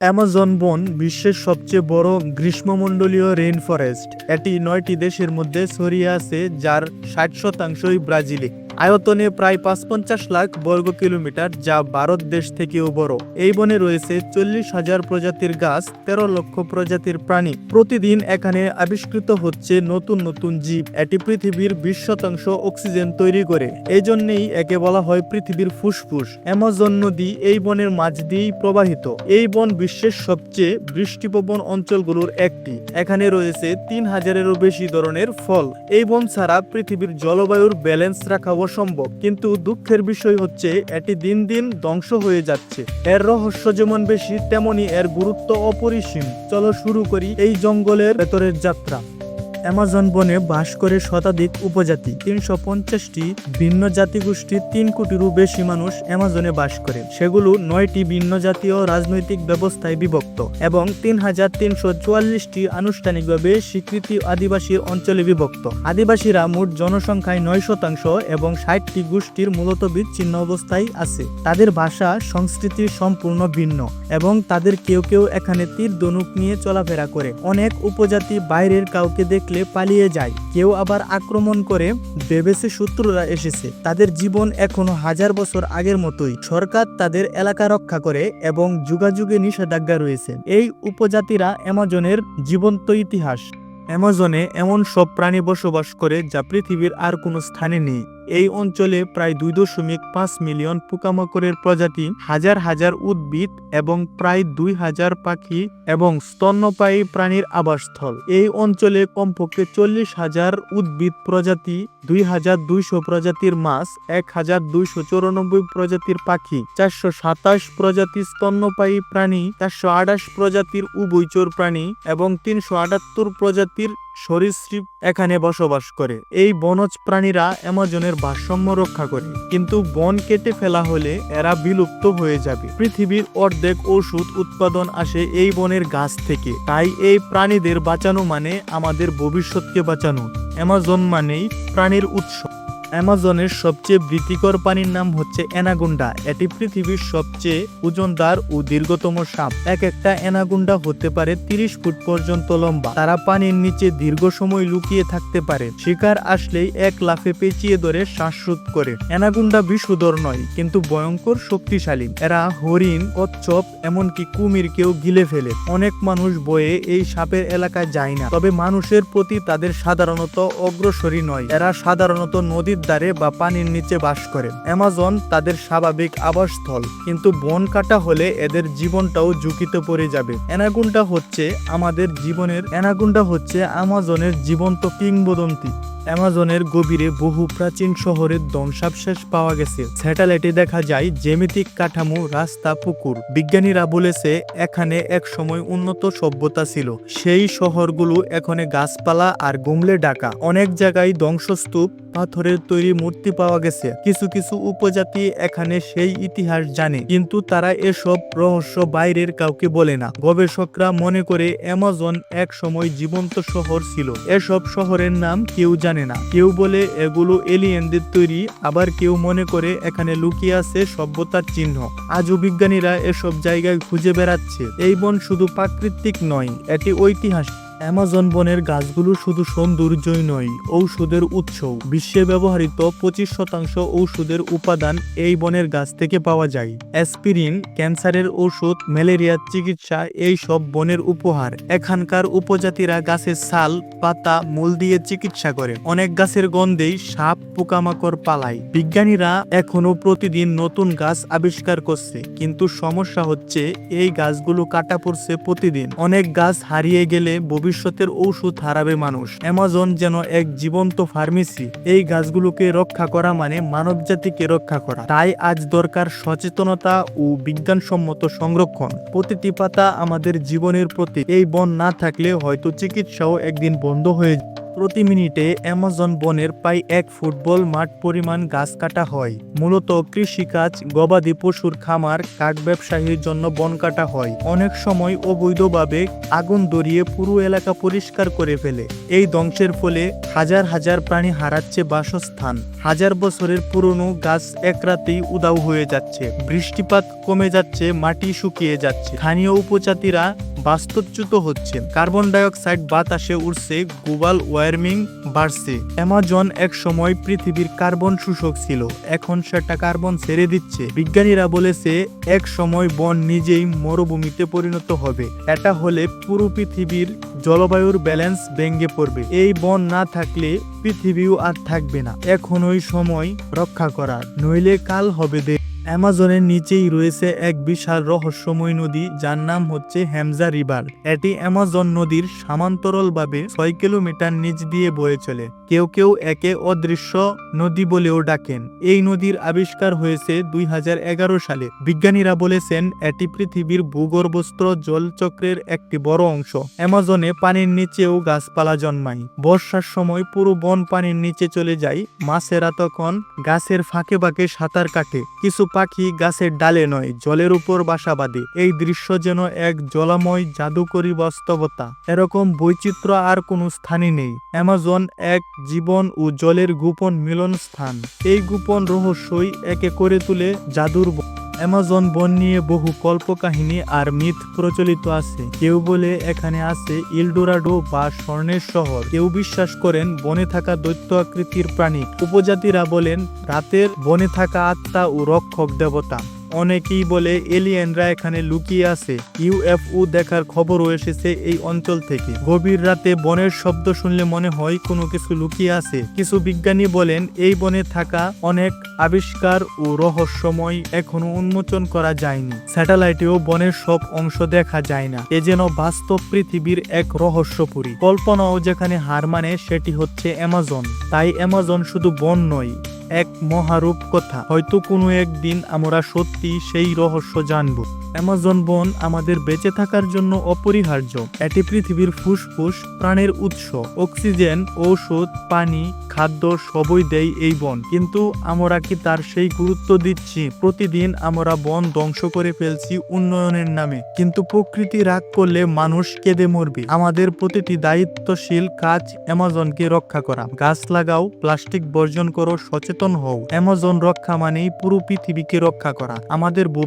Amazon বন বিশ্বের সবচেয়ে বড় গ্রীষ্মমণ্ডলীয় রেইন ফরেস্ট এটি নয়টি দেশের মধ্যে ছড়িয়ে আছে, যার ষাট শতাংশই ব্রাজিলে। আয়তনে প্রায় পাঁচ পঞ্চাশ লাখ বর্গ কিলোমিটার, যা ভারত দেশ থেকেও বড়। এই বনে রয়েছে চল্লিশ হাজার প্রজাতির গাছ, তেরো লক্ষ প্রজাতির প্রাণী। প্রতিদিন এখানে আবিষ্কৃত হচ্ছে নতুন নতুন জীব। এটি পৃথিবীর বিশ শতাংশ অক্সিজেন তৈরি করে। এই জন্যেই একে বলা হয় পৃথিবীর ফুসফুস। অ্যামাজন নদী এই বনের মাঝ দিয়েই প্রবাহিত। এই বন বিশ্বের সবচেয়ে বৃষ্টিপ্রবণ অঞ্চলগুলোর একটি। এখানে রয়েছে তিন হাজারেরও বেশি ধরনের ফল। এই বন ছাড়া পৃথিবীর জলবায়ুর ব্যালেন্স রাখা অসম্ভব, কিন্তু দুঃখের বিষয় হচ্ছে, এটি দিন দিন ধ্বংস হয়ে যাচ্ছে। এর রহস্য যেমন বেশি, তেমনি এর গুরুত্ব অপরিসীম। চলো শুরু করি এই জঙ্গলের ভেতরের যাত্রা। অ্যামাজন বনে বাস করে শতাধিক উপজাতি। তিনশো পঞ্চাশটি ভিন্ন জাতিগোষ্ঠীর তিন কোটিরও বেশি মানুষ অ্যামাজনে বাস করে। সেগুলো নয়টি ভিন্ন জাতীয় রাজনৈতিক ব্যবস্থায় বিভক্ত এবং তিন হাজার তিনশো চুয়াল্লিশটি আনুষ্ঠানিকভাবে স্বীকৃতি আদিবাসী অঞ্চলে বিভক্ত। আদিবাসীরা মোট জনসংখ্যায় নয় শতাংশ এবং ষাটটি গোষ্ঠীর মূলত বিচ্ছিন্ন অবস্থায় আছে। তাদের ভাষা, সংস্কৃতি সম্পূর্ণ ভিন্ন এবং তাদের কেউ কেউ এখানে তীর ধনুক নিয়ে চলাফেরা করে। অনেক উপজাতি বাইরের কাউকে দেখলে পালিয়ে যায়। কেউ আবার আক্রমণ করে, ভেবেছে শত্রুরা এসেছে। তাদের জীবন এখনও হাজার বছর আগের মতোই। সরকার তাদের এলাকা রক্ষা করে এবং যুগাযুগে নিষেধাজ্ঞা রয়েছে। এই উপজাতিরা অ্যামাজনের জীবন্ত ইতিহাস। অ্যামাজনে এমন সব প্রাণী বসবাস করে যা পৃথিবীর আর কোনো স্থানে নেই। এই অঞ্চলে প্রায় দুই দশমিক পাঁচ মিলিয়ন পোকামাকড়ের প্রজাতি, হাজার হাজার উদ্ভিদ এবং প্রায় দুই হাজার পাখি এবং স্তন্যপায়ী প্রাণীর আবাসস্থল। এই অঞ্চলে কমপক্ষে চল্লিশ হাজার উদ্ভিদ প্রজাতি, দুই হাজার দুইশো প্রজাতির মাছ, এক হাজার দুইশো চৌরানব্বই প্রজাতির পাখি, চারশো সাতাশ প্রজাতির স্তন্যপায়ী প্রাণী, চারশো আঠাশ প্রজাতির উভয়চর প্রাণী এবং তিনশো আটাত্তর প্রজাতির সরীসৃপ এখানে বসবাস করে। এই বনজ প্রাণীরা অ্যামাজনের ভারসাম্য রক্ষা করে। কিন্তু বন কেটে ফেলা হলে এরা বিলুপ্ত হয়ে যাবে। পৃথিবীর অর্ধেক ওষুধ উৎপাদন আসে এই বনের গাছ থেকে। তাই এই প্রাণীদের বাঁচানো মানে আমাদের ভবিষ্যৎকে বাঁচানো। অ্যামাজন মানেই প্রাণীর উৎস। অ্যামাজনের সবচেয়ে বৃত্তিকর পানির নাম হচ্ছে অ্যানাগুন্ডা। এটি পৃথিবীর সবচেয়ে ওজনদার ও দীর্ঘতম সাপ। এক একটা অ্যানাগুন্ডা হতে পারে তিরিশ ফুট পর্যন্ত লম্বা। তারা পানির নিচে দীর্ঘ সময় লুকিয়ে থাকতে পারে। শিকার আসলেই এক লাফে পেঁচিয়ে ধরে শ্বাসরোধ করে। অ্যানাগুন্ডা বিষুদর নয়, কিন্তু ভয়ঙ্কর শক্তিশালী। এরা হরিণ, কচ্ছপ, এমনকি কুমিরকেও গিলে ফেলে। অনেক মানুষ বয়ে এই সাপের এলাকায় যায় না। তবে মানুষের প্রতি তাদের সাধারণত অগ্রসরী নয়। এরা সাধারণত নদীর দ্বারে বা পানির নিচে বাস করে। অ্যামাজন তাদের স্বাভাবিক আবাসস্থল, কিন্তু বন কাটা হলে এদের জীবনটাও ঝুঁকিতে পড়ে যাবে। অ্যানাগুন্ডা হচ্ছে আমাদের জীবনের, অ্যানাগুন্ডা হচ্ছে আমাজনের জীবন্ত কিংবদন্তি। অ্যামাজনের গভীরে বহু প্রাচীন শহরের ধ্বংসাবশেষ পাওয়া গেছে। স্যাটেলাইটে দেখা যায় জ্যামিতিক কাঠামো, রাস্তা, পুকুর। বিজ্ঞানীরা বলেছে, এখানে এক সময় উন্নত সভ্যতা ছিল। সেই শহরগুলো এখানে গাছপালা আর গুমলে ডাকা অনেক জায়গায় ধ্বংসস্তূপ, পাথরের তৈরি মূর্তি পাওয়া গেছে। কিছু কিছু উপজাতি এখানে সেই ইতিহাস জানে, কিন্তু তারা এসব রহস্য বাইরের কাউকে বলে না। গবেষকরা মনে করে অ্যামাজন এক সময় জীবন্ত শহর ছিল। এসব শহরের নাম কেউ জানে না। কেউ বলে এগুলো এলিয়েনদের তৈরি, আবার কেউ মনে করে এখানে লুকিয়ে আছে সভ্যতার চিহ্ন। আজও বিজ্ঞানীরা এসব জায়গায় খুঁজে বেড়াচ্ছে। এই বন শুধু প্রাকৃতিক নয়, এটি ঐতিহাসিক। অ্যামাজন বনের গাছগুলো শুধু সৌন্দর্যই নয়, ঔষধের উৎস বিশ্বে ব্যবহৃত পঁচিশ শতাংশ ঔষধের উপাদান এই বনের গাছ থেকে পাওয়া যায়। অ্যাসপিরিন, ক্যান্সারের ঔষধ ম্যালেরিয়ার চিকিৎসা, এই সব বনের উপহার। এখানকার উপজাতিরা গাছের ছাল, পাতা, মূল দিয়ে চিকিৎসা করে। অনেক গাছের গন্ধেই সাপ পোকামাকড় পালায়। বিজ্ঞানীরা এখনও প্রতিদিন নতুন গাছ আবিষ্কার করছে, কিন্তু সমস্যা হচ্ছে এই গাছগুলো কাটা পড়ছে প্রতিদিন। অনেক গাছ হারিয়ে গেলে ভবিষ্যতের ঔষধ হারাবে মানুষ। অ্যামাজন যেন এক জীবন্ত ফার্মেসি। এই গাছগুলোকে রক্ষা করা মানে মানব জাতিকে রক্ষা করা। তাই আজ দরকার সচেতনতা ও বিজ্ঞানসম্মত সংরক্ষণ। প্রতিটি পাতা আমাদের জীবনের প্রতি এই বন না থাকলে হয়তো চিকিৎসাও একদিন বন্ধ হয়ে প্রতি মিনিটে অ্যামাজন বনের প্রায় এক ফুটবল মাঠ পরিমাণ গাছ কাটা হয়। মূলত কৃষিকাজ, গবাদি পশুর খামার, কাঠ ব্যবসায়ীর জন্য বন কাটা হয়। অনেক সময় অবৈধভাবে আগুন ধরিয়ে পুরো এলাকা পরিষ্কার করে ফেলে। এই ধ্বংসের ফলে হাজার হাজার প্রাণী হারাচ্ছে বাসস্থান। হাজার বছরের পুরনো গাছ এক রাতেই উদাও হয়ে যাচ্ছে। বৃষ্টিপাত কমে যাচ্ছে, মাটি শুকিয়ে যাচ্ছে। স্থানীয় উপজাতিরা বাস্তুচ্যুত হচ্ছে। কার্বন ডাইঅক্সাইড বাতাসে উঠছে গ্লোবাল ওয়ার্মিং বাড়ছে। অ্যামাজন এক সময় পৃথিবীর কার্বন শোষক ছিল, এখন সেটা কার্বন ছেড়ে দিচ্ছে। বিজ্ঞানীরা বলেছে, এক সময় বন নিজেই মরুভূমিতে পরিণত হবে। এটা হলে পুরো পৃথিবীর জলবায়ুর ব্যালেন্স ভেঙে পড়বে। এই বন না থাকলে পৃথিবীও আর থাকবে না। এখনই সময় রক্ষা করার। নইলে কাল হবে দে অ্যামাজনের নিচেই রয়েছে এক বিশাল রহস্যময় নদী যার নাম হচ্ছে হ্যামজা রিভার। এটি অ্যামাজন নদীর সমান্তরালভাবে ছয় কিলোমিটার নিচ দিয়ে বয়ে চলে। কেউ কেউ একে অদৃশ্য নদী বলেও ডাকেন। এই নদীর আবিষ্কার হয়েছে দুই হাজার এগারো সালে। বিজ্ঞানীরা বলেছেন, এটি পৃথিবীর ভূগর্ভস্থ জলচক্রের একটি বড় অংশ। অ্যামাজনে পানির নিচেও গাছপালা জন্মায়। বর্ষার সময় পুরো বন পানির নিচে চলে যায়। মাছেরা তখন গাছের ফাঁকে ফাঁকে সাঁতার কাটে। কিছু পাখি গাছের ডালে নয়, জলের উপর বাসা বাঁধে। এই দৃশ্য যেন এক জলাময় জাদুকরী বাস্তবতা। এরকম বৈচিত্র্য আর কোনো স্থানই নেই। অ্যামাজন এক জীবন ও জলের গোপন মিলন স্থান এই গোপন রহস্যই একে করে তুলে জাদুর অ্যামাজন বন নিয়ে বহু কল্পকাহিনী আর মিথ প্রচলিত আছে। কেউ বলে এখানে আছে ইলডোরাডো বা স্বর্ণের শহর। কেউ বিশ্বাস করেন বনে থাকা দৈত্য আকৃতির প্রাণী। উপজাতিরা বলেন, রাতের বনে থাকা আত্মা ও রক্ষক দেবতা। অনেকেই বলে এলিয়েনরা এখানে লুকিয়ে আছে। ইউএফও দেখার খবরও এসেছে এই অঞ্চল থেকে। গভীর রাতে বনের শব্দ শুনলে মনে হয় কোনো কিছু লুকিয়ে আছে। কিছু বিজ্ঞানী বলেন, এই বনে থাকা অনেক আবিষ্কার ও রহস্যময় এখনও উন্মোচন করা যায়নি। স্যাটেলাইটেও বনের সব অংশ দেখা যায় না। এ যেন বাস্তব পৃথিবীর এক রহস্যপুরী। কল্পনাও যেখানে হার মানে সেটি হচ্ছে অ্যামাজন। তাই অ্যামাজন শুধু বন নয় এক মহারূপ কথা। হয়তো কোনো একদিন আমরা সত্যি সেই রহস্য জানব। অ্যামাজন বন আমাদের বেঁচে থাকার জন্য অপরিহার্য। এটি পৃথিবীর ফুসফুস, প্রাণের উৎস। অক্সিজেন, ঔষধ, পানি, খাদ্য সবই দেয় এই বন। কিন্তু আমরা কি তার সেই গুরুত্ব দিচ্ছি? প্রতিদিন আমরা বন ধ্বংস করে ফেলছি উন্নয়নের নামে। কিন্তু প্রকৃতি রাগ করলে মানুষ কেঁদে মরবে। আমাদের প্রতিটি দায়িত্বশীল কাজ অ্যামাজনকে রক্ষা করা। গাছ লাগাও, প্লাস্টিক বর্জন করো, সচেতন হও। অ্যামাজন রক্ষা মানেই পুরো পৃথিবীকে রক্ষা করা। আমাদের ভবিষ্যৎ